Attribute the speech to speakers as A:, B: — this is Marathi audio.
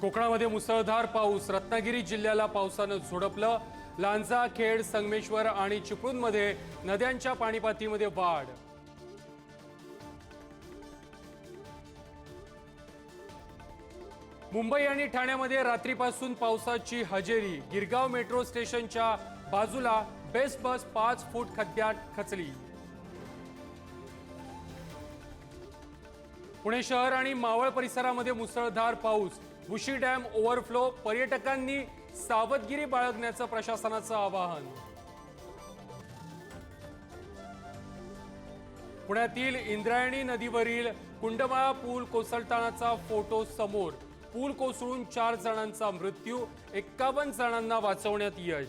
A: कोकणामध्ये मुसळधार पाऊस. रत्नागिरी जिल्ह्याला पावसानं झोडपलं. लांजा खेड संगमेश्वर आणि चिपळूणमध्ये नद्यांच्या पाणीपातीमध्ये वाढ. मुंबई आणि ठाण्यामध्ये रात्रीपासून पावसाची हजेरी. गिरगाव मेट्रो स्टेशनच्या बाजूला बेस्ट बस पाच फूट खड्ड्यात खचली. पुणे शहर आणि मावळ परिसरामध्ये मुसळधार पाऊस भुशी डॅम ओव्हरफ्लो पर्यटकांनी सावधगिरी बाळगण्याचं प्रशासनाचं आवाहन. पुण्यातील इंद्रायणी नदीवरील कुंडमाळा पूल कोसळतानाचा फोटो समोर. पूल कोसळून चार जणांचा मृत्यू एक्कावन्न जणांना वाचवण्यात यश.